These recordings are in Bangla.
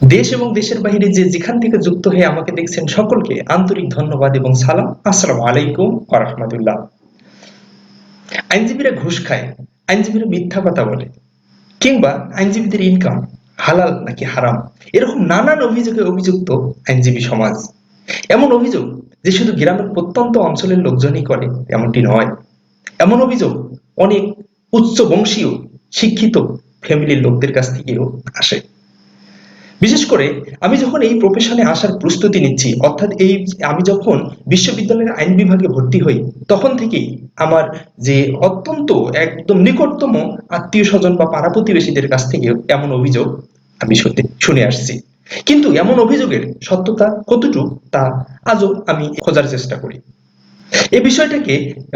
দেশ এবং দেশের বাইরে যে যেখান থেকে যুক্ত হয়ে আমাকে দেখছেন সকলকে আন্তরিক ধন্যবাদ এবং সালাম। আসসালামু আলাইকুম ওয়া রাহমাতুল্লাহ। আইনজীবীরা ঘুষ খায়, আইনজীবীরা মিথ্যা কথা বলে, কিংবা আইনজীবীদের ইনকাম হালাল নাকি হারাম, এরকম নানান অভিযোগে অভিযুক্ত আইনজীবী সমাজ। এমন অভিযোগ যে শুধু গ্রামের প্রত্যন্ত অঞ্চলের লোকজনই করে, এমনটি নয়। এমন অভিযোগ অনেক উচ্চ বংশীয় শিক্ষিত ফ্যামিলির লোকদের কাছ থেকেও আসে। বিশেষ করে আমি যখন এই প্রফেশনে আসার প্রস্তুতি নিচ্ছি, অর্থাৎ এই আমি যখন বিশ্ববিদ্যালয়ের আইন বিভাগে ভর্তি হই, তখন থেকেই আমার যে অত্যন্ত একদম নিকটতম আত্মীয় স্বজন বা পাড়া প্রতিবেশীদের কাছ থেকেও এমন অভিযোগ আমি শুনে আসছি। কিন্তু এমন অভিযোগের সত্যতা কতটুকু, তা আজও আমি খোঁজার চেষ্টা করি। এই বিষয়টাকে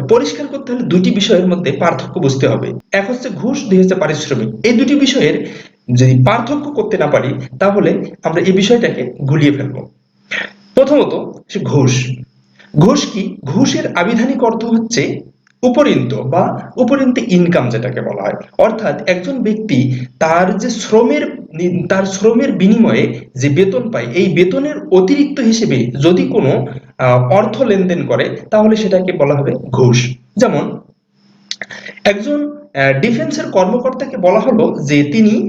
পরিষ্কার করতে হলে দুটি বিষয়ের মধ্যে পার্থক্য বুঝতে হবে। এক হচ্ছে ঘুষ, দুই হচ্ছে পারিশ্রমিক। এই দুটি বিষয়ের যদি পার্থক্য করতে না পারি, তাহলে আমরা এই বিষয়টাকে গুলিয়ে ফেলব। প্রথমত সে ঘুষ। ঘুষ কি? ঘুষের আবিধানিক অর্থ হচ্ছে উপরিন্ত বা উপরিন্ত ইনকাম যেটাকে বলা হয়। অর্থাৎ একজন ব্যক্তি তার যে শ্রমের তার শ্রমের বিনিময়ে যে বেতন পায়, এই বেতনের অতিরিক্ত হিসেবে যদি কোনো অর্থ লেনদেন করে, তাহলে সেটাকে বলা হবে ঘুষ। যেমন, একজন ডিফেন্সের কর্মকর্তাকে বলা হলো যে তিনি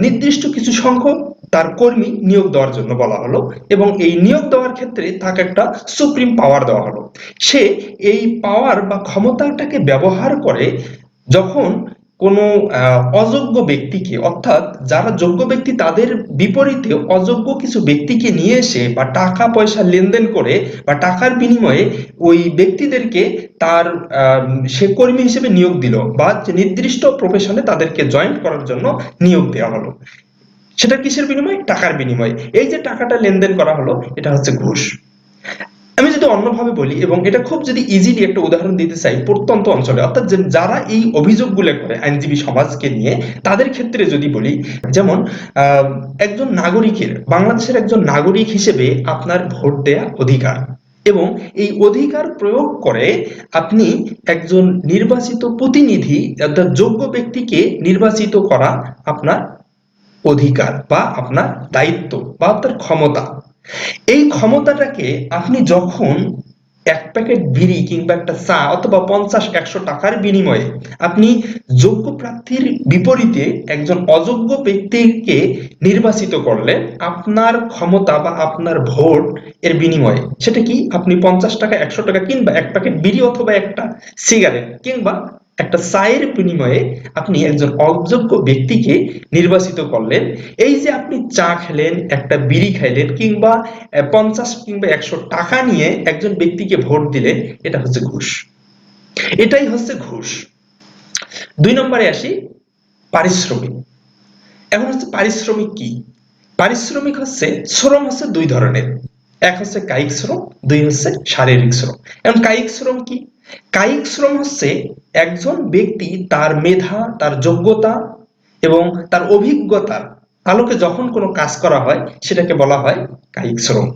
নির্দিষ্ট কিছু সংখ্যক তার কর্মী নিয়োগ দেওয়ার জন্য বলা হলো এবং এই নিয়োগ দেওয়ার ক্ষেত্রে তাকে একটা সুপ্রিম পাওয়ার দেওয়া হলো। সে এই পাওয়ার বা ক্ষমতাটাকে ব্যবহার করে যখন কোনো অযোগ্য ব্যক্তিকে, অর্থাৎ যারা যোগ্য ব্যক্তি তাদের বিপরীতে অযোগ্য কিছু ব্যক্তিকে নিয়ে এসে বা টাকা পয়সা লেনদেন করে বা টাকার বিনিময়ে ওই ব্যক্তিদেরকে তার সে কর্মী হিসেবে নিয়োগ দিল বা নির্দিষ্ট প্রফেশনে তাদেরকে জয়েন্ট করার জন্য নিয়োগ দেওয়া হলো। সেটা কিসের বিনিময়ে? টাকার বিনিময়ে। এই যে টাকাটা লেনদেন করা হলো, এটা হচ্ছে ঘুষ। আমি যদি অন্যভাবে বলি, এবং এটা খুব যদি ইজিলি একটা উদাহরণ দিতে চাই, প্রত্যন্ত অঞ্চলে, অর্থাৎ যারা এই অভিযোগগুলো করে আইনজীবী সমাজকে নিয়ে, তাদের ক্ষেত্রে যদি বলি, যেমন একজন নাগরিকের, বাংলাদেশের একজন নাগরিক হিসেবে আপনার ভোট দেয়া অধিকার। এবং এই অধিকার প্রয়োগ করে আপনি একজন নির্বাচিত প্রতিনিধি, অর্থাৎ যোগ্য ব্যক্তিকে নির্বাচিত করা আপনার অধিকার বা আপনার দায়িত্ব বা আপনার ক্ষমতা। এই ক্ষমতাটাকে আপনি যখন এক প্যাকেট বিড়ি কিংবা একটা চা অথবা পঞ্চাশ, একশো টাকার বিনিময়ে আপনি যোগ্য প্রার্থীর বিপরীতে একজন অযোগ্য ব্যক্তিকে নির্বাচিত করলে আপনার ক্ষমতা বা আপনার ভোট এর বিনিময়ে। সেটা কি আপনি পঞ্চাশ টাকা, একশো টাকা কিংবা এক প্যাকেট বিড়ি অথবা একটা সিগারেট কিংবা একটা চায়ের বিনিময়ে আপনি একজন অযোগ্য ব্যক্তিকে নির্বাচিত করলেন। এই যে আপনি চা খেলেন, একটা বিড়ি খাইলেন কিংবা পঞ্চাশ কিংবা একশো টাকা নিয়ে একজন ব্যক্তিকে ভোট দিলেন, এটা হচ্ছে ঘুষ। এটাই হচ্ছে ঘুষ। দুই নম্বরে আসি, পারিশ্রমিক। এখন হচ্ছে পারিশ্রমিক কি? পারিশ্রমিক হচ্ছে, শ্রম হচ্ছে দুই ধরনের। এক হচ্ছে কায়িক শ্রম, দুই হচ্ছে শারীরিক শ্রম। এখন কায়িক শ্রম কি? কায়িক শ্রম হচ্ছে একজন ব্যক্তি তার মেধা, তার যোগ্যতা এবং তার অভিজ্ঞতার আলোকে যখন কোনো কাজ করা হয়, সেটাকে বলা হয় কায়িক শ্রম।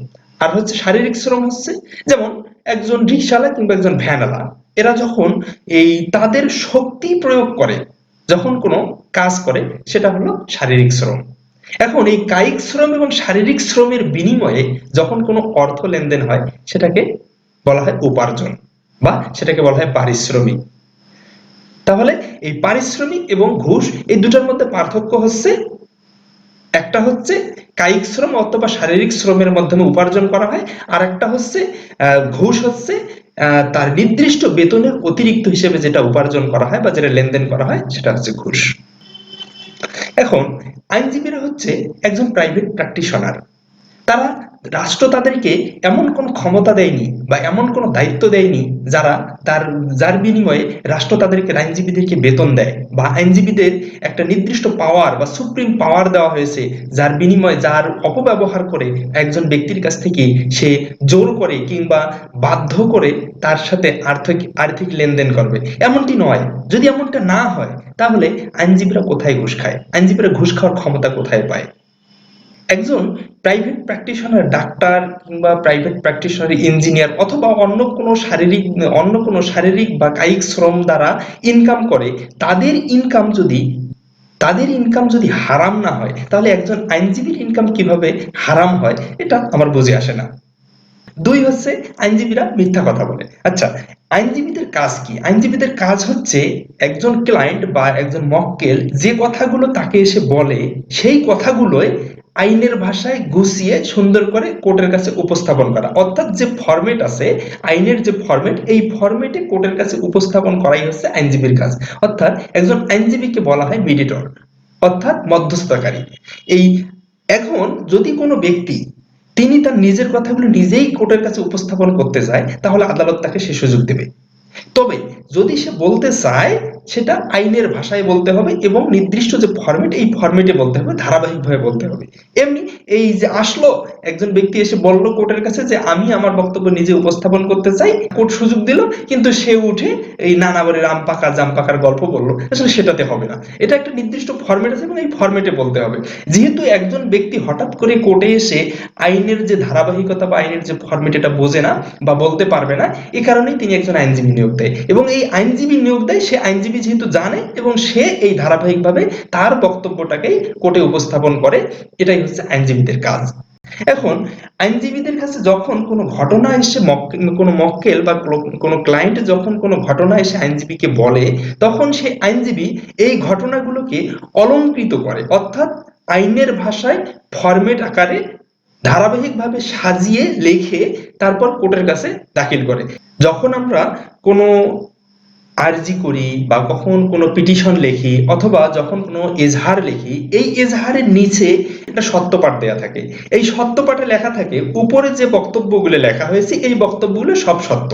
আর হচ্ছে শারীরিক শ্রম হচ্ছে যেমন একজন রিক্সাওয়ালা কিংবা একজন ভ্যানওয়ালা, এরা যখন এই তাদের শক্তি প্রয়োগ করে, যখন কোনো কাজ করে, সেটা হলো শারীরিক শ্রম। এখন এই কায়িক শ্রম এবং শারীরিক শ্রমের বিনিময়ে যখন কোনো অর্থ লেনদেন হয়, সেটাকে বলা হয় উপার্জন। বা সেটাকে বলা হয় পারিশ্রমিক। তাহলে এই পারিশ্রমিক এবং ঘুষ এই দুটার মধ্যে পার্থক্য হচ্ছে, একটা হচ্ছে কায়িক শ্রম অথবা শারীরিক শ্রমের মাধ্যমে উপার্জন করা হয়, আর একটা হচ্ছে ঘুষ হচ্ছে তার নির্দিষ্ট বেতনের অতিরিক্ত হিসেবে যেটা উপার্জন করা হয় বা যেটা লেনদেন করা হয়, সেটা হচ্ছে ঘুষ। এখন, আইনজীবীরা হচ্ছে একজন প্রাইভেট প্র্যাকটিশনার তারা রাষ্ট্র তাদেরকে এমন কোন ক্ষমতা দেয়নি বা এমন কোন দায়িত্ব দেয়নি যারা তার, যার বিনিময়ে রাষ্ট্র তাদেরকে, আইনজীবীদেরকে বেতন দেয় বা আইনজীবীদের একটা নির্দিষ্ট পাওয়ার বা সুপ্রিম পাওয়ার দেওয়া হয়েছে, যার বিনিময়ে, যার অপব্যবহার করে একজন ব্যক্তির কাছ থেকে সে জোর করে কিংবা বাধ্য করে তার সাথে আর্থিক আর্থিক লেনদেন করবে। এমনটি নয়। যদি এমনটা না হয়, তাহলে আইনজীবীরা কোথায় ঘুষ খায়? আইনজীবীরা ঘুষ খাওয়ার ক্ষমতা কোথায় পায়? একজন প্রাইভেট প্র্যাকটিশনার ডাক্তার কিংবা প্রাইভেট প্র্যাকটিশনার ইঞ্জিনিয়ার অথবা অন্য কোনো শারীরিক, অন্য কোনো শারীরিক বা কায়িক শ্রম দ্বারা ইনকাম করে, তাদের ইনকাম যদি, তাদের ইনকাম যদি হারাম না হয়, তাহলে একজন আইনজীবীর ইনকাম কীভাবে হারাম হয়, এটা আমার বুঝে আসে না। দুই হচ্ছে আইনজীবীরা মিথ্যা কথা বলে। আচ্ছা আইনজীবীদের কাজ কি? আইনজীবীদের কাজ হচ্ছে একজন ক্লায়েন্ট বা একজন মক্কেল যে কথাগুলো তাকে এসে বলে, সেই কথাগুলোই আইনের ভাষায় গুছিয়ে সুন্দর করে কোর্টের কাছে উপস্থাপন করা। অর্থাৎ যে ফরম্যাট আছে, আইনের যে ফরম্যাট এই ফরম্যাটে কোর্টের কাছে উপস্থাপন করাই হচ্ছে আইনজীবীর কাজ। অর্থাৎ একজন আইনজীবীকে বলা হয় মিডিটর অর্থাৎ মধ্যস্থতাকারী। এই এখন যদি কোনো ব্যক্তি তিনি তার নিজের কথাগুলো নিজেই কোর্টের কাছে উপস্থাপন করতে চায়, তাহলে আদালত তাকে সে সুযোগ দেবে। তবে যদি সে বলতে চায় সেটা আইনের ভাষায় বলতে হবে এবং নির্দিষ্ট যে ফরম্যাট এই ফরম্যাটে বলতে হবে, ধারাবাহিকভাবে বলতে হবে। এমনি এই যে আসলো, একজন ব্যক্তি এসে বলল কোর্টের কাছে যে, আমি আমার বক্তব্য নিজে উপস্থাপন করতে চাই। কোর্ট সুযোগ দিল, কিন্তু সে উঠে এই নানা বলে রাম পাকা, জাম পাকার গল্প বলল। আসলে সেটাতে হবে না। এটা একটা নির্দিষ্ট ফরম্যাট আছে এবং এই ফরম্যাটে বলতে হবে। যেহেতু একজন ব্যক্তি হঠাৎ করে কোর্টে এসে আইনের যে ধারাবাহিকতা বা আইনের যে ফর্মেট এটা বোঝে না বা বলতে পারবে না, এ কারণেই তিনি একজন আইনজীবী নিয়োগ দেয়। এবং এই আইনজীবী নিয়োগ দেয়, সে আইনজীবী যেহেতু জানে এবং সে এই ধারাবাহিকভাবে তার বক্তব্যটাকেই কোর্টে উপস্থাপন করে, এটাই হচ্ছে আইনজীবীদের কাজ। এখন, আইনজীবীদের কাছে যখন কোনো ঘটনা এসে কোনো মক্কেল বা কোনো- ক্লায়েন্ট যখন কোনো ঘটনা এসে আইনজীবীকে বলে, তখন সে আইনজীবী এই ঘটনাগুলোকে অলঙ্কৃত করে, অর্থাৎ আইনের ভাষায় ফরম্যাট আকারে ধারাবাহিকভাবে সাজিয়ে লিখে তারপর কোর্টের কাছে দাখিল করে। যখন আমরা কোনো আরজি করি বা কখন কোনো পিটিশন লিখি অথবা যখন কোনো এজাহার লিখি, এই এজাহারের নিচে একটা সত্যপাঠ দেয়া থাকে। এই সত্যপাঠে লেখা থাকে, উপরে যে বক্তব্যগুলো লেখা হয়েছে, এই বক্তব্যগুলো সব সত্য।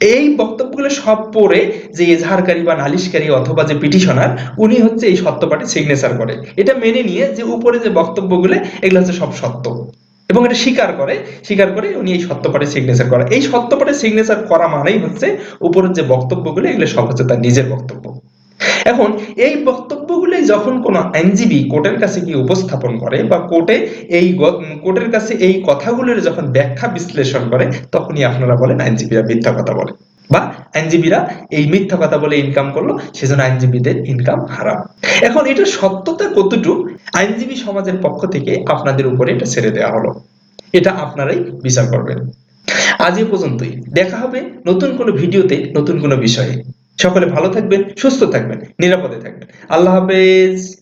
এই বক্তব্যগুলো সব পড়ে যে এজহারকারী বা নালিশকারী অথবা যে পিটিশনার, উনি হচ্ছে এই সত্যপাঠে সিগনেচার করে। এটা মেনে নিয়ে যে উপরে যে বক্তব্যগুলো, এগুলো হচ্ছে সব সত্য। এবং এটা স্বীকার করে স্বীকার করে উনি এই সত্যপাঠে সিগনেচার করে। এই সত্যপাঠে সিগনেচার করা মানেই হচ্ছে উপরের যে বক্তব্যগুলো, এগুলো সব হচ্ছে তার নিজের বক্তব্য। এখন, এই বক্তব্যগুলি যখন কোনো আইনজীবী কোর্টের কাছে গিয়ে উপস্থাপন করে বা কোর্টে এই কোর্টের কাছে এই কথাগুলোর যখন ব্যাখ্যা বিশ্লেষণ করে, তখনই আপনারা বলেন আইনজীবীরা মিথ্যা কথা বলে। বা আইনজীবীরা এই মিথ্যা কথা বলে ইনকাম করল, সেজন্য আইনজীবীদের ইনকাম হারাম। এখন এটা সত্যতা কতটুকু? আইনজীবী সমাজের পক্ষ থেকে আপনাদের উপরে এটা ছেড়ে দেওয়া হলো। এটা আপনারাই বিচার করবেন। আজ এ পর্যন্তই। দেখা হবে নতুন কোনো ভিডিওতে, নতুন কোনো বিষয়ে। সকলে ভালো থাকবেন, সুস্থ থাকবেন, নিরাপদে থাকবেন। আল্লাহ হাফেজ।